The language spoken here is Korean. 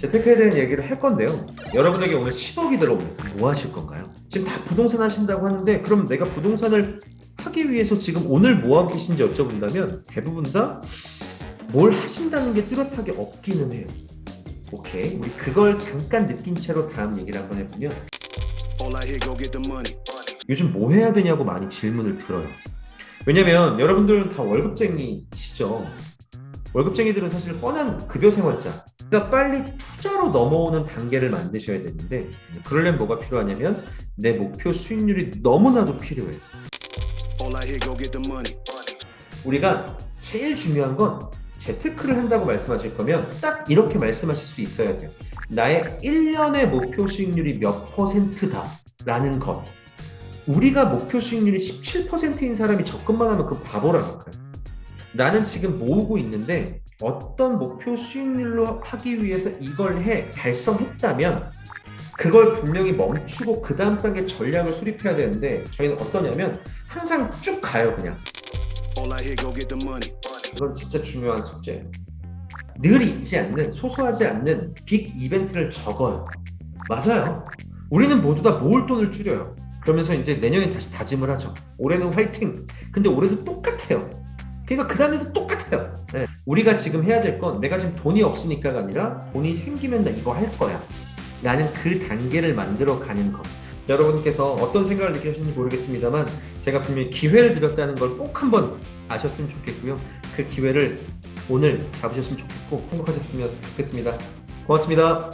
재테크에 대한 얘기를 할 건데요. 여러분에게 오늘 10억이 들어오면 뭐 하실 건가요? 지금 다 부동산 하신다고 하는데 그럼 내가 부동산을 하기 위해서 지금 오늘 뭐 하고 계신지 여쭤본다면 대부분 다 뭘 하신다는 게 뚜렷하게 없기는 해요. 오케이. 우리 그걸 잠깐 느낀 채로 다음 얘기를 한번 해보면. 요즘 뭐 해야 되냐고 많이 질문을 들어요. 왜냐면 여러분들은 다 월급쟁이시죠. 월급쟁이들은 사실 뻔한 급여 생활자. 그러니까 빨리 투자로 넘어오는 단계를 만드셔야 되는데 그러려면 뭐가 필요하냐면 내 목표 수익률이 너무나도 money. 우리가 제일 중요한 건 재테크를 한다고 말씀하실 거면 딱 이렇게 말씀하실 수 있어야 돼요. 나의 1년의 목표 수익률이 몇 퍼센트다 라는 것. 우리가 목표 수익률이 17%인 사람이 접근만 하면 그 바보라니까요. 나는 지금 모으고 있는데 어떤 목표 수익률로 하기 위해서 이걸 해 달성했다면 그걸 분명히 멈추고 그 다음 단계 전략을 수립해야 되는데 저희는 어떠냐면 항상 쭉 가요 그냥. 이건 진짜 중요한 숙제예요. 늘 있지 않는 소소하지 않는 빅 이벤트를 적어요. 맞아요. 우리는 모두 다 모을 돈을 줄여요. 그러면서 이제 내년에 다시 다짐을 하죠. 올해는 화이팅. 근데 올해도 똑같아요. 그러니까 그 다음에도 똑같아요. 네. 우리가 지금 해야 될 건 내가 지금 돈이 없으니까가 아니라 돈이 생기면 나 이거 할 거야. 라는 그 단계를 만들어 가는 것. 여러분께서 어떤 생각을 느끼셨는지 모르겠습니다만 제가 분명히 기회를 드렸다는 걸 꼭 한번 아셨으면 좋겠고요. 그 기회를 오늘 잡으셨으면 좋겠고 행복하셨으면 좋겠습니다. 고맙습니다.